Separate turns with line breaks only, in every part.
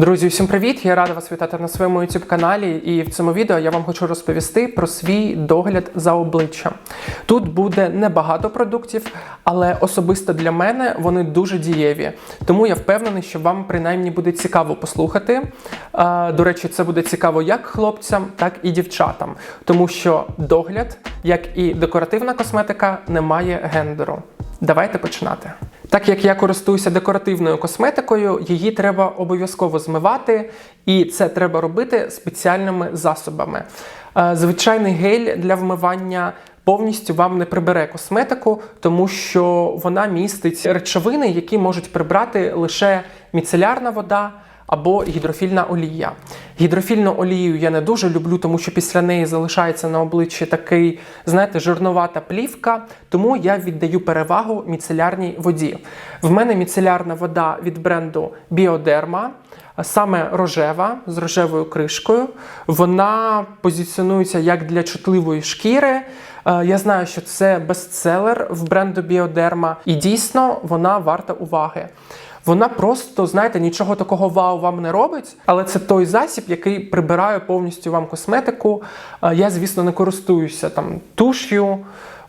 Друзі, всім привіт! Я рада вас вітати на своєму youtube каналі. І в цьому відео я вам хочу розповісти про свій догляд за обличчям. Тут буде небагато продуктів, але особисто для мене вони дуже дієві. Тому я впевнений, що вам принаймні буде цікаво послухати. До речі, це буде цікаво як хлопцям, так і дівчатам, тому що догляд, як і декоративна косметика, не має гендеру. Давайте починати. Так як я користуюся декоративною косметикою, її треба обов'язково змивати, і це треба робити спеціальними засобами. Е, Звичайний гель для вмивання повністю вам не прибере косметику, тому що вона містить речовини, які можуть прибрати лише міцелярна вода або гідрофільна олія. Гідрофільну олію я не дуже люблю, тому що після неї залишається на обличчі такий, знаєте, жирнувата плівка, тому я віддаю перевагу міцелярній воді. В мене міцелярна вода від бренду Bioderma, саме рожева з рожевою кришкою. Вона позиціонується як для чутливої шкіри. Е, Я знаю, що це бестселер в бренду Bioderma, і дійсно вона варта уваги. Вона просто, знаєте, нічого такого вау вам не робить, але це той засіб, який прибирає повністю вам косметику. Е, Я, звісно, не користуюся там туш'ю,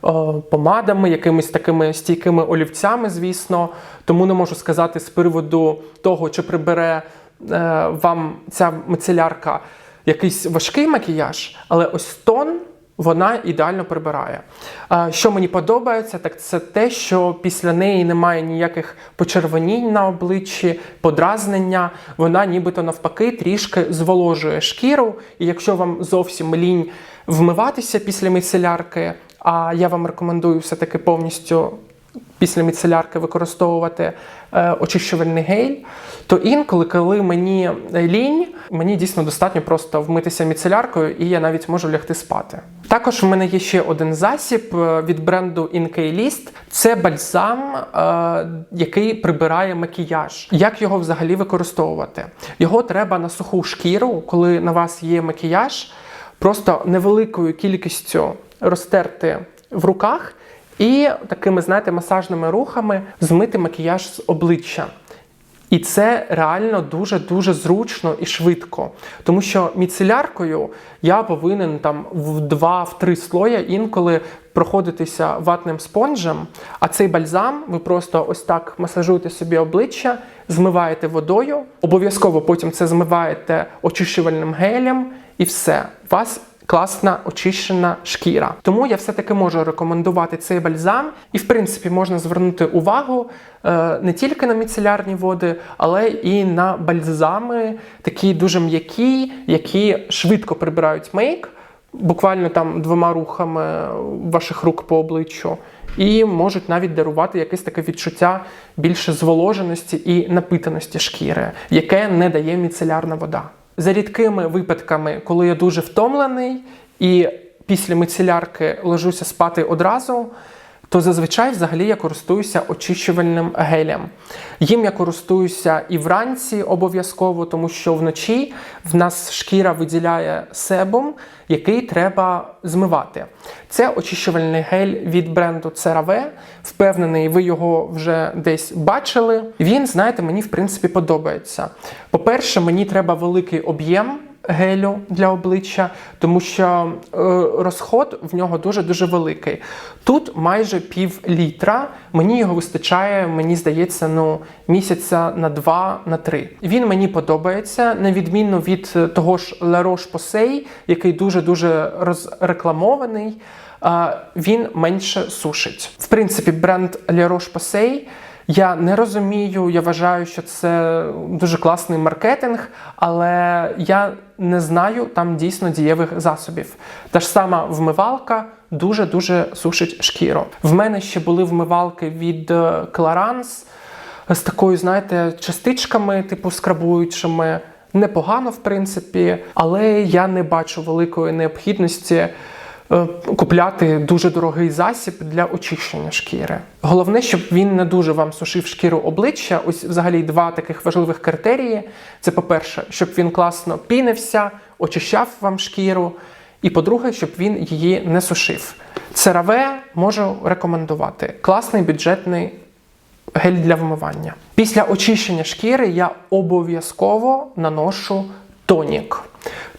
е, помадами, якимись такими стійкими олівцями, звісно. Тому не можу сказати з приводу того, чи прибере е, вам ця мицелярка якийсь важкий макіяж, але ось тон вона ідеально прибирає. Що мені подобається, так це те, що після неї немає ніяких почервонінь на обличчі, подразнення. Вона нібито навпаки трішки зволожує шкіру. І якщо вам зовсім лінь вмиватися після міцелярки, а я вам рекомендую все-таки повністю після міцелярки використовувати е, очищувальний гель, то інколи, коли мені лінь, мені дійсно достатньо просто вмитися міцеляркою, і я навіть можу лягти спати. Також в мене є ще один засіб е, від бренду InK-List. Це бальзам, е, який прибирає макіяж. Як його взагалі використовувати? Його треба на суху шкіру, коли на вас є макіяж, просто невеликою кількістю розтерти в руках і такими, знаєте, масажними рухами змити макіяж з обличчя. І це реально дуже-дуже зручно і швидко. Тому що міцеляркою я повинен там в два-в три слоя інколи проходитися ватним спонжем, а цей бальзам ви просто ось так масажуєте собі обличчя, змиваєте водою, обов'язково потім це змиваєте очищувальним гелем, і все. У вас класна очищена шкіра. Тому я все-таки можу рекомендувати цей бальзам, і в принципі можна звернути увагу е, не тільки на міцелярні води, але і на бальзами, такі дуже м'які, які швидко прибирають мейк. Буквально там двома рухами ваших рук по обличчю, і можуть навіть дарувати якесь таке відчуття більше зволоженості і напитаності шкіри, яке не дає міцелярна вода. За рідкими випадками, коли я дуже втомлений і після мицелярки ложуся спати одразу, то зазвичай взагалі я користуюся очищувальним гелем. Їм я користуюся і вранці обов'язково, тому що вночі в нас шкіра виділяє себум, який треба змивати. Це очищувальний гель від бренду CeraVe. Впевнений, ви його вже десь бачили. Він, знаєте, мені в принципі подобається. По-перше, мені треба великий об'єм гелю для обличчя, тому що е, розход в нього дуже-дуже великий. Тут майже пів літра. Мені його вистачає, мені здається, ну місяця на два, на три. Він мені подобається, на відміну від е, того ж La Roche-Posay, який дуже-дуже розрекламований. е, Він менше сушить. В принципі, бренд La Roche-Posay я не розумію, я вважаю, що це дуже класний маркетинг, але я не знаю там дійсно дієвих засобів. Та ж сама вмивалка дуже-дуже сушить шкіру. В мене ще були вмивалки від е, Clarins з такою, знаєте, частичками, типу скрабуючими. Непогано, в принципі, але я не бачу великої необхідності е, купляти дуже дорогий засіб для очищення шкіри. Головне, щоб він не дуже вам сушив шкіру обличчя. Ось взагалі два таких важливих критерії. Це по-перше, щоб він класно пінився, очищав вам шкіру. І по-друге, щоб він її не сушив. CeraVe можу рекомендувати. Класний бюджетний гель для вмивання. Після очищення шкіри я обов'язково наношу тонік.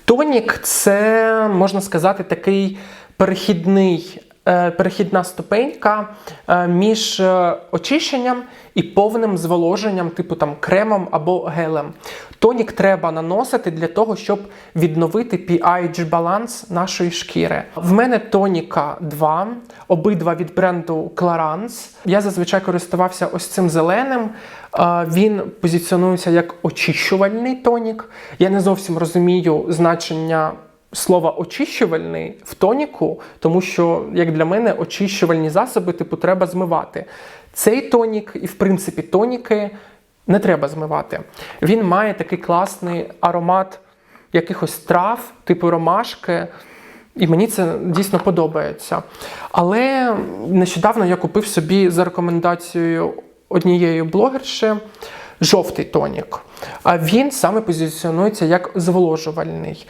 Тонік це, можна сказати, такий перехідний, е, перехідна ступенька е, між е, очищенням і повним зволоженням, типу там кремом або гелем. Тонік треба наносити для того, щоб відновити pH баланс нашої шкіри. В мене тоніка 2, обидва від бренду Clarins. Я зазвичай користувався ось цим зеленим. Він позиціонується як очищувальний тонік. Я не зовсім розумію значення слова очищувальний в тоніку, тому що, як для мене, очищувальні засоби типу треба змивати. Цей тонік і, в принципі, тоніки не треба змивати. Він має такий класний аромат якихось трав, типу ромашки. І мені це дійсно подобається. Але нещодавно я купив собі за рекомендацією однієї блогерші жовтий тонік. А він саме позиціонується як зволожувальний.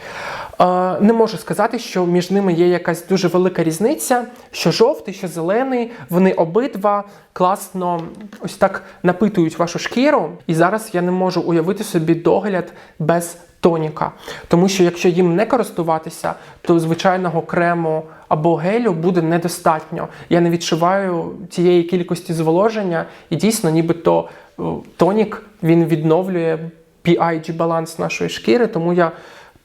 Не можу сказати, що між ними є якась дуже велика різниця, що жовтий, що зелений, вони обидва класно ось так напитують вашу шкіру. І зараз я не можу уявити собі догляд без тоніка. Тому що якщо їм не користуватися, то звичайного крему або гелю буде недостатньо. Я не відчуваю тієї кількості зволоження, і дійсно, нібито тонік він відновлює pH баланс нашої шкіри, тому я.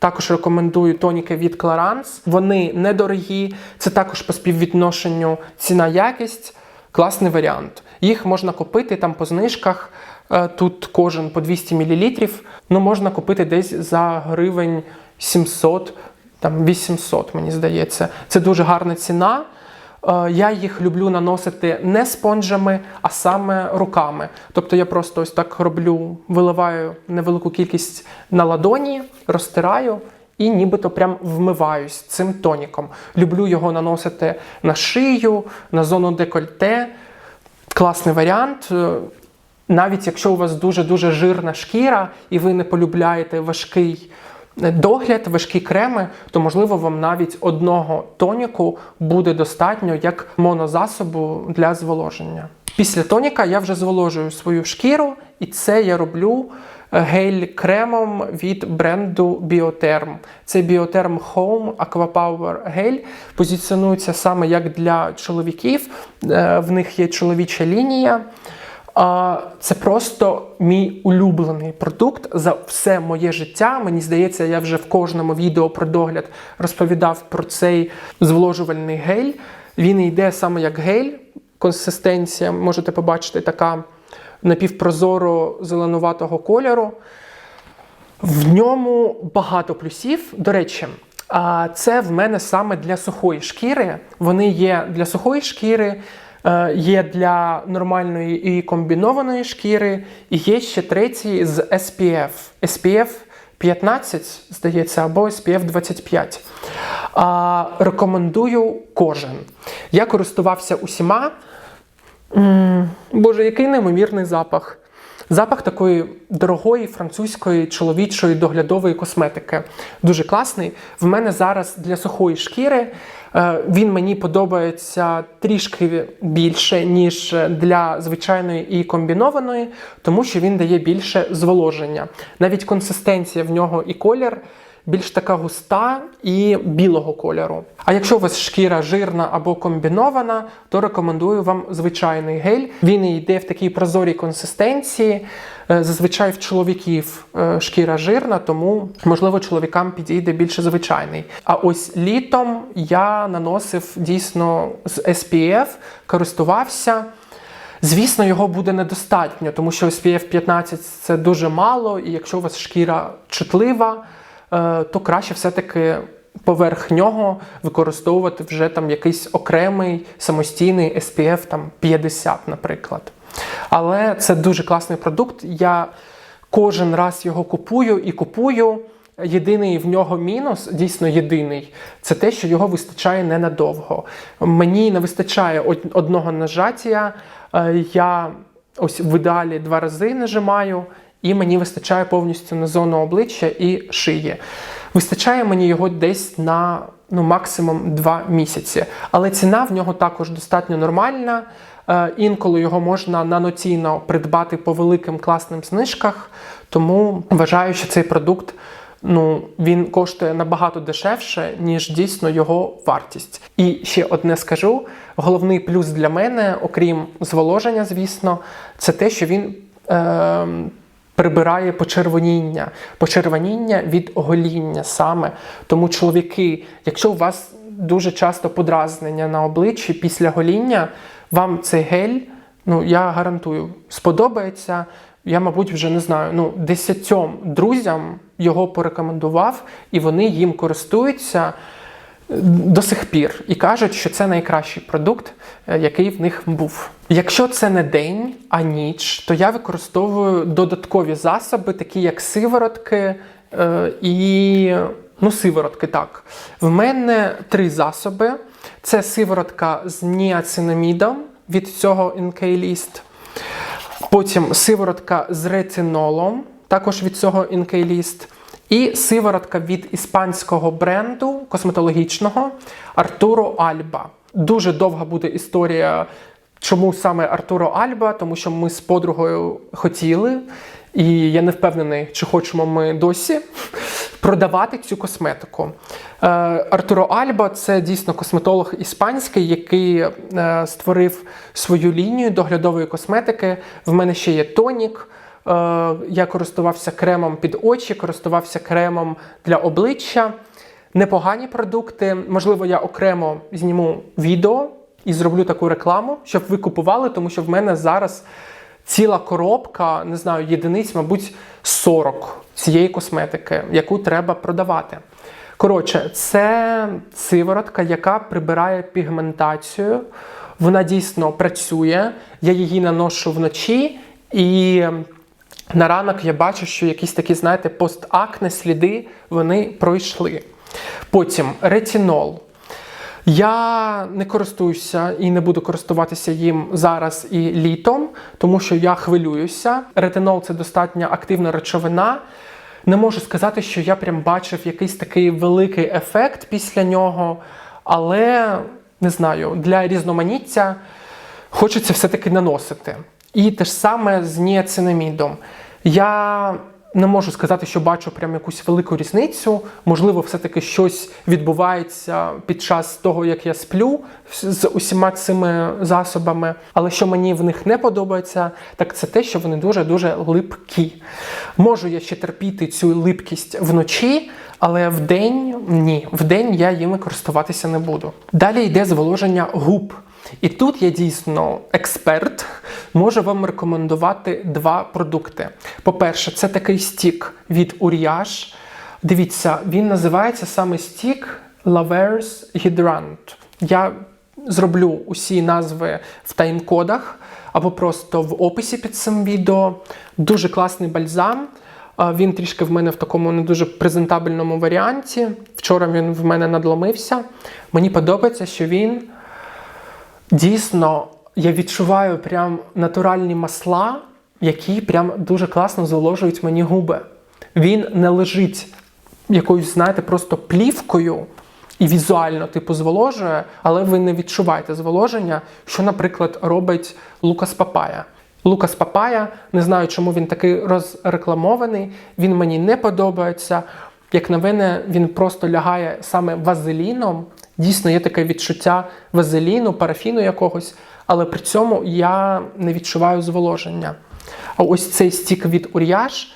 Також рекомендую тоніки від Clarins. Вони недорогі, це також по співвідношенню ціна-якість. Класний варіант. Їх можна купити там по знижках. Е, Тут кожен по 200 мл. Ну, можна купити десь за гривень 700, там 800, мені здається. Це дуже гарна ціна. Е, Я їх люблю наносити не спонжами, а саме руками. Тобто я просто ось так роблю, виливаю невелику кількість на ладоні, розтираю і нібито прям вмиваюсь цим тоніком. Люблю його наносити на шию, на зону декольте. Класний варіант. Е, Навіть якщо у вас дуже-дуже жирна шкіра і ви не полюбляєте важкий догляд, важкі креми, то можливо вам навіть одного тоніку буде достатньо як монозасобу для зволоження. Після тоніка я вже зволожую свою шкіру, і це я роблю е, гель-кремом від бренду Biotherm. Це Biotherm Home Aquapower гель. Позиціонується саме як для чоловіків. Е, В них є чоловіча лінія. Це просто мій улюблений продукт за все моє життя. Мені здається, я вже в кожному відео про догляд розповідав про цей зволожувальний гель. Він йде саме як гель. Консистенція, можете побачити, така напівпрозоро зеленуватого кольору. В ньому багато плюсів. До речі, це в мене саме для сухої шкіри. Вони є для сухої шкіри, є для нормальної і комбінованої шкіри, і є ще третій з SPF. SPF 15, здається, або SPF 25. А, Рекомендую кожен. Я користувався усіма. Боже, який неймовірний запах. Запах такої дорогої французької чоловічої доглядової косметики. Дуже класний. В мене зараз для сухої шкіри е, він мені подобається трішки більше, ніж для звичайної і комбінованої, тому що він дає більше зволоження. Навіть консистенція в нього і колір більш така густа і білого кольору. А якщо у вас шкіра жирна або комбінована, то рекомендую вам звичайний гель. Він йде в такій прозорій консистенції. Е, Зазвичай в чоловіків е, шкіра жирна, тому можливо чоловікам підійде більше звичайний. А ось літом я наносив дійсно з SPF, користувався. Звісно, його буде недостатньо, тому що SPF 15 це дуже мало, і якщо у вас шкіра чутлива, то краще все-таки поверх нього використовувати вже там якийсь окремий самостійний SPF там 50, наприклад. Але це дуже класний продукт. Я кожен раз його купую і купую. Єдиний в нього мінус, дійсно єдиний, це те, що його вистачає ненадовго. Мені не вистачає одного нажаття. Е, Я ось в ідеалі два рази нажимаю, і мені вистачає повністю на зону обличчя і шиї. Вистачає мені його десь на ну, максимум 2 місяці. Але ціна в нього також достатньо нормальна. Е, Інколи його можна наноційно придбати по великим класним знижках, тому вважаю, що цей продукт ну, він коштує набагато дешевше, ніж дійсно його вартість. І ще одне скажу: головний плюс для мене, окрім зволоження, звісно, це те, що він. Е- Прибирає почервоніння, почервоніння від гоління саме. Тому чоловіки, якщо у вас дуже часто подразнення на обличчі після гоління, вам цей гель, ну я гарантую, сподобається. Я, мабуть, вже не знаю, ну, десятьом друзям його порекомендував, і вони їм користуються до сих пір і кажуть, що це найкращий продукт, е, який в них був. Якщо це не день, а ніч, то я використовую додаткові засоби, такі як сиворотки е, і ну, сиворотки. Так, в мене три засоби: це сиворотка з ніацинамідом від цього Incaylist, Потім сиворотка з ретинолом, також від цього Incaylist. І сиворотка від іспанського бренду косметологічного Артуро Альба. Дуже довга буде історія, чому саме Артуро Альба, тому що ми з подругою хотіли, і я не впевнений, чи хочемо ми досі продавати цю косметику. Е, Артуро Альба це дійсно косметолог іспанський, який е, створив свою лінію доглядової косметики. В мене ще є тонік. Е, я користувався кремом під очі, користувався кремом для обличчя. Непогані продукти. Можливо, я окремо зніму відео і зроблю таку рекламу, щоб ви купували, тому що в мене зараз ціла коробка, не знаю, єдиниць, мабуть, 40 цієї косметики, яку треба продавати. Коротше, це сиворотка, яка прибирає пігментацію. Вона дійсно працює. Я її наношу вночі і. На ранок я бачу, що якісь такі, знаєте, постакне сліди вони пройшли. Потім ретінол. Я не користуюся і не буду користуватися їм зараз і літом, тому що я хвилююся. Ретинол це достатньо активна речовина. Не можу сказати, що я прям бачив якийсь такий великий ефект після нього, але не знаю, для різноманіття хочеться все-таки наносити. І те ж саме з ніацинамідом. Я не можу сказати, що бачу прям якусь велику різницю. Можливо, все-таки щось відбувається під час того, як я сплю з усіма цими засобами. Але що мені в них не подобається, так це те, що вони дуже-дуже липкі. Можу я ще терпіти цю липкість вночі, але в день ні. В день я їми користуватися не буду. Далі йде зволоження губ. І тут я дійсно експерт, можу вам рекомендувати два продукти. По-перше, це такий стік від Uriage. Дивіться, він називається саме стік Lavers Hydrant. Я зроблю усі назви в тайм-кодах або просто в описі під цим відео. Дуже класний бальзам. Він трішки в мене в такому не дуже презентабельному варіанті. Вчора він в мене надломився. Мені подобається, що він. Дійсно, я відчуваю прям натуральні масла, які прям дуже класно зволожують мені губи. Він не лежить якоюсь, знаєте, просто плівкою і візуально типу зволожує, але ви не відчуваєте зволоження, що, наприклад, робить Лукас Папая. Лукас Папая, не знаю, чому він такий розрекламований, він мені не подобається. Як на мене, він просто лягає саме вазеліном. Дійсно, є таке відчуття вазеліну, парафіну якогось, але при цьому я не відчуваю зволоження. А ось цей стік від Ур'яж,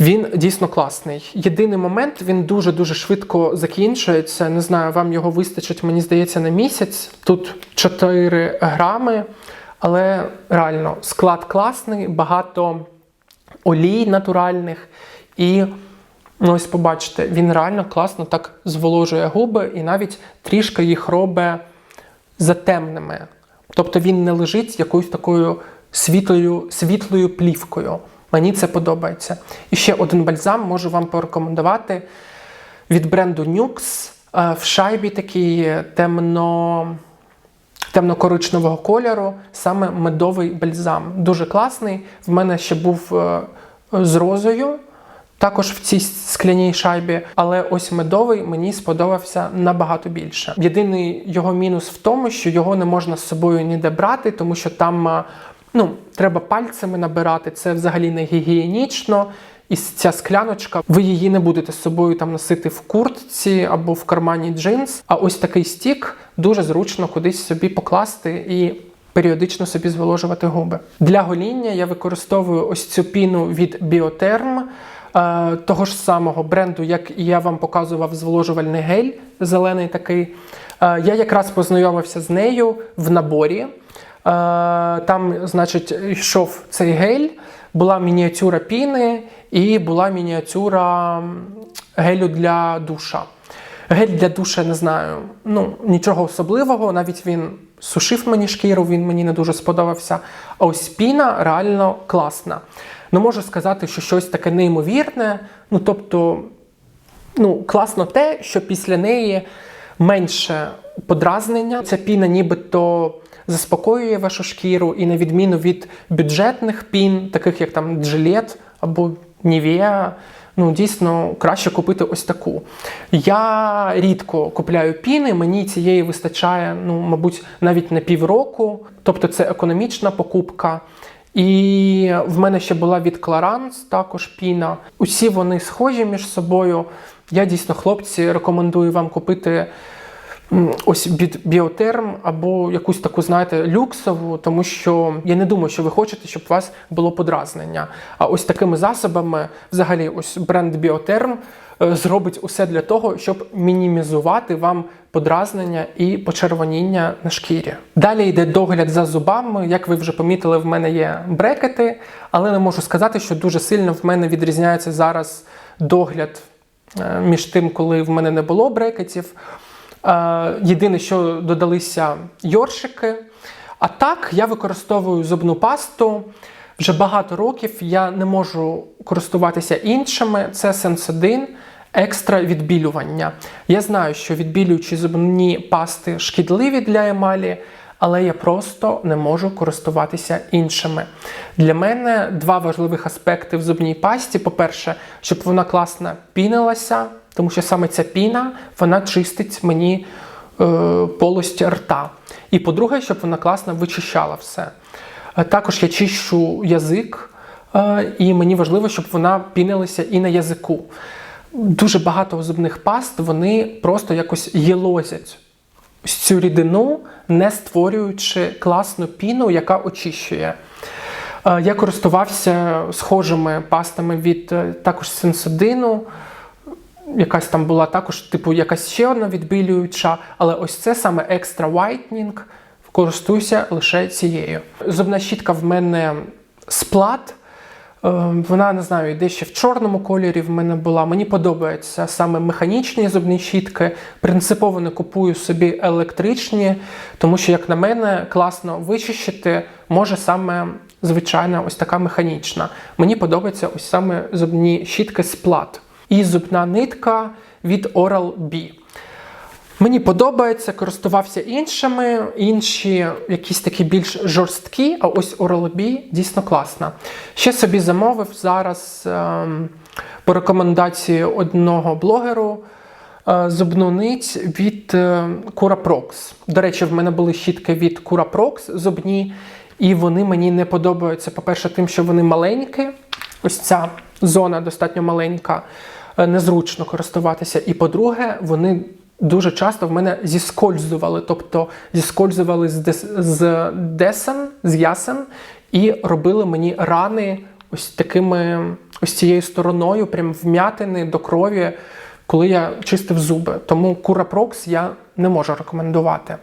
він дійсно класний. Єдиний момент, він дуже-дуже швидко закінчується. Не знаю, вам його вистачить, мені здається, на місяць. Тут 4 грами, але реально склад класний, багато олій натуральних і. Ну, ось побачите, він реально класно так зволожує губи і навіть трішки їх робить затемними. Тобто він не лежить якоюсь такою світлою, світлою плівкою. Мені це подобається. І ще один бальзам можу вам порекомендувати від бренду Nux. Е, в шайбі такий темно темно-коричневого кольору, саме медовий бальзам. Дуже класний. В мене ще був е, з розою. Також в цій скляній шайбі, але ось медовий мені сподобався набагато більше. Єдиний його мінус в тому, що його не можна з собою ніде брати, тому що там ну, треба пальцями набирати. Це взагалі не гігієнічно. І ця скляночка, ви її не будете з собою там носити в куртці або в кармані джинс. А ось такий стік дуже зручно кудись собі покласти і періодично собі зволожувати губи. Для гоління я використовую ось цю піну від е, того ж самого бренду, як і я вам показував зволожувальний гель, зелений такий. Е, я якраз познайомився з нею в наборі. Е, Там, значить, йшов цей гель, була мініатюра піни і була мініатюра гелю для душа. Гель для душа не знаю, ну нічого особливого. Навіть він сушив мені шкіру, він мені не дуже сподобався. А ось піна реально класна. Не можу сказати, що щось таке неймовірне. Ну тобто, ну, класно те, що після неї менше подразнення. Ця піна нібито заспокоює вашу шкіру, і на відміну від бюджетних пін, таких як там Gillette або Nivea, ну дійсно краще купити ось таку. Я рідко купляю піни, мені цієї вистачає, ну, мабуть, навіть на півроку. Тобто це економічна покупка. І в мене ще була від Clarins також піна. Усі вони схожі між собою. Я дійсно, хлопці, рекомендую вам купити ось Біотерм або якусь таку, знаєте, люксову, тому що я не думаю, що ви хочете, щоб у вас було подразнення. А ось такими засобами, взагалі, ось бренд Біотерм зробить усе для того, щоб мінімізувати вам подразнення і почервоніння на шкірі. Далі йде догляд за зубами. Як ви вже помітили, в мене є брекети, але не можу сказати, що дуже сильно в мене відрізняється зараз догляд е, між тим, коли в мене не було брекетів. Е, Єдине, що додалися йоршики. А так, я використовую зубну пасту. Вже багато років я не можу користуватися іншими. Це Sensodyne екстра відбілювання. Я знаю, що відбілюючі зубні пасти шкідливі для емалі, але я просто не можу користуватися іншими. Для мене два важливих аспекти в зубній пасті: по-перше, щоб вона класно пінилася, тому що саме ця піна вона чистить мені е, полості рта. І по-друге, щоб вона класно вичищала все. Е, Також я чищу язик, е, і мені важливо, щоб вона пінилася і на язику. Дуже багато зубних паст вони просто якось єлозять цю рідину, не створюючи класну піну, яка очищує. Е, Я користувався схожими пастами від також сенсодину. Якась там була також, типу, якась ще одна відбілююча, але ось це саме екстра whitening, користуюся лише цією. Зубна щітка в мене сплат. Е, Вона не знаю, йде ще в чорному кольорі. В мене була. Мені подобаються саме механічні зубні щітки. Принципово не купую собі електричні, тому що, як на мене, класно вичищити може саме звичайна ось така механічна. Мені подобаються ось саме зубні щітки сплат. І зубна нитка від Oral-B. Мені подобається, користувався іншими, інші якісь такі більш жорсткі, а ось Oral-B дійсно класна. Ще собі замовив зараз ем, по рекомендації одного блогеру е, зубну нить від е, Curaprox. До речі, в мене були щітки від Curaprox зубні, і вони мені не подобаються. По-перше, тим, що вони маленькі. Ось ця зона достатньо маленька, е, незручно користуватися. І по-друге, вони дуже часто в мене зіскользували, тобто зіскользували з, дес, з десен, з ясен, і робили мені рани ось такими, ось цією стороною, прям вм'ятини до крові, коли я чистив зуби. Тому Curaprox я не можу рекомендувати.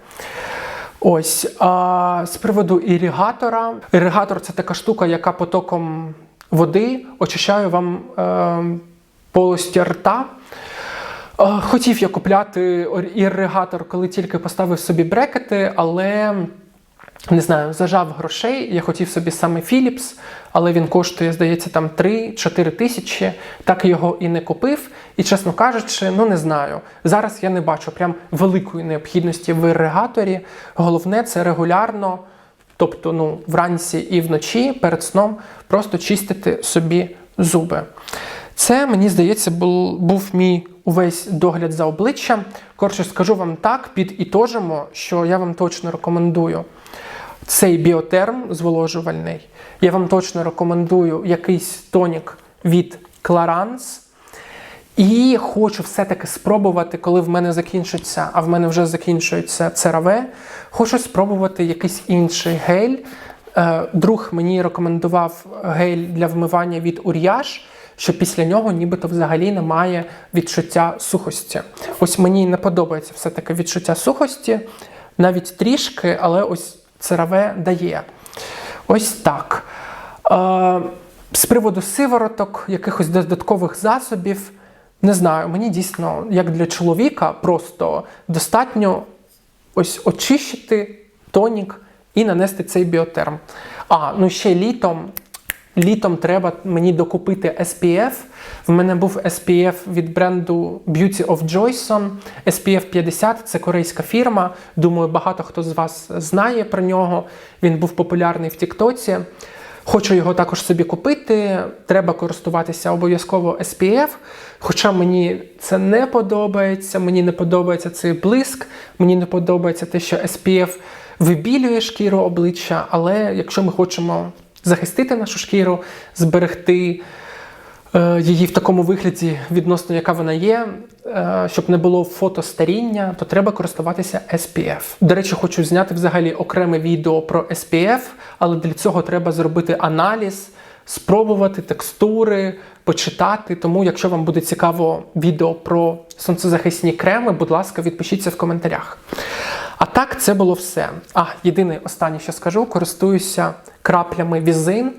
Ось а, з приводу іригатора. Іригатор це така штука, яка потоком води очищає вам е, полості рта. Хотів я купляти ор- іригатор, коли тільки поставив собі брекети, але не знаю, зажав грошей. Я хотів собі саме Philips, але він коштує, здається, там 3-4 тисячі. Так його і не купив. І, чесно кажучи, ну не знаю. Зараз я не бачу прям великої необхідності в ірригаторі. Головне це регулярно, тобто ну, вранці і вночі перед сном просто чистити собі зуби. Це, мені здається, був, був мій увесь догляд за обличчям. Коротше, скажу вам так, підітожимо, що я вам точно рекомендую цей біотерм зволожувальний. Я вам точно рекомендую якийсь тонік від Clarins. І хочу все-таки спробувати, коли в мене закінчиться, а в мене вже закінчується CeraVe, хочу спробувати якийсь інший гель. Е, Друг мені рекомендував гель для вмивання від Ур'яж, що після нього нібито взагалі немає відчуття сухості. Ось мені не подобається все-таки відчуття сухості, навіть трішки, але ось CeraVe дає. Ось так. Е, З приводу сивороток, якихось додаткових засобів, не знаю, мені дійсно, як для чоловіка, просто достатньо ось очищити тонік і нанести цей біотерм. А, ну ще літом. Літом треба мені докупити SPF. В мене був SPF від бренду Beauty of Joyson. SPF 50 це корейська фірма. Думаю, багато хто з вас знає про нього. Він був популярний в Тіктоці. Хочу його також собі купити. Треба користуватися обов'язково SPF. Хоча мені це не подобається, мені не подобається цей блиск, мені не подобається те, що SPF вибілює шкіру обличчя, але якщо ми хочемо захистити нашу шкіру, зберегти е, її в такому вигляді, відносно яка вона є, е, щоб не було фотостаріння, то треба користуватися SPF. До речі, хочу зняти взагалі окреме відео про SPF, але для цього треба зробити аналіз, спробувати текстури, почитати. Тому, якщо вам буде цікаво відео про сонцезахисні креми, будь ласка, відпишіться в коментарях. А так, це було все. А, єдине останнє, що скажу, користуюся краплями візин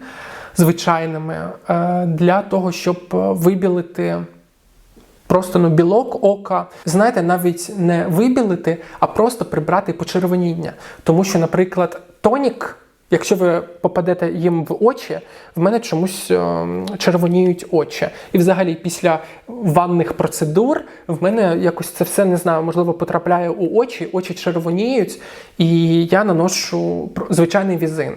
звичайними е, для того, щоб е, вибілити просто ну, білок ока. Знаєте, навіть не вибілити, а просто прибрати почервоніння. Тому що, наприклад, тонік. Якщо ви попадете їм в очі, в мене чомусь е, червоніють очі. І взагалі після ванних процедур в мене якось це все не знаю, можливо, потрапляє у очі, очі червоніють, і я наношу звичайний візин.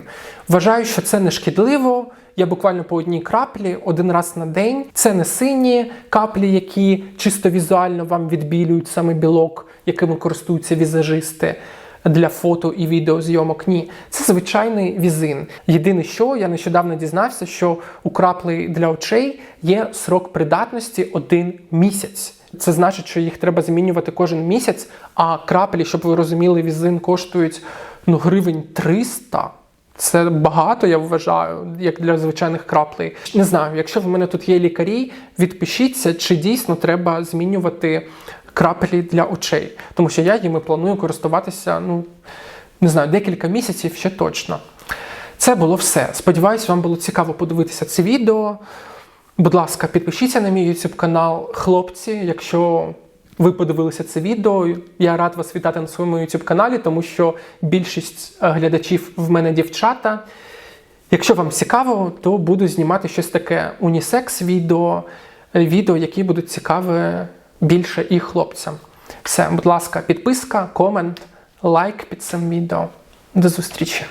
Вважаю, що це не шкідливо. Я буквально по одній краплі один раз на день. Це не сині каплі, які чисто візуально вам відбілюють саме білок, якими користуються візажисти для фото і відеозйомок. Ні, це звичайний візин. Єдине, що я нещодавно дізнався, що у краплі для очей є срок придатності один місяць. Це значить, що їх треба змінювати кожен місяць, а краплі, щоб ви розуміли, візин коштують ну, гривень 300. Це багато, я вважаю, як для звичайних краплей. Не знаю, якщо в мене тут є лікарі, відпишіться, чи дійсно треба змінювати краплі для очей. Тому що я їми планую користуватися, ну, не знаю, декілька місяців ще точно. Це було все. Сподіваюсь, вам було цікаво подивитися це відео. Будь ласка, підпишіться на мій YouTube канал, хлопці, якщо. Ви подивилися це відео. Я рад вас вітати на своєму YouTube каналі, тому що більшість е, глядачів в мене дівчата. Якщо вам цікаво, то буду знімати щось таке унісекс відео, е, відео, які будуть цікаві більше і хлопцям. Все, будь ласка, підписка, комент, лайк під цим відео. До зустрічі!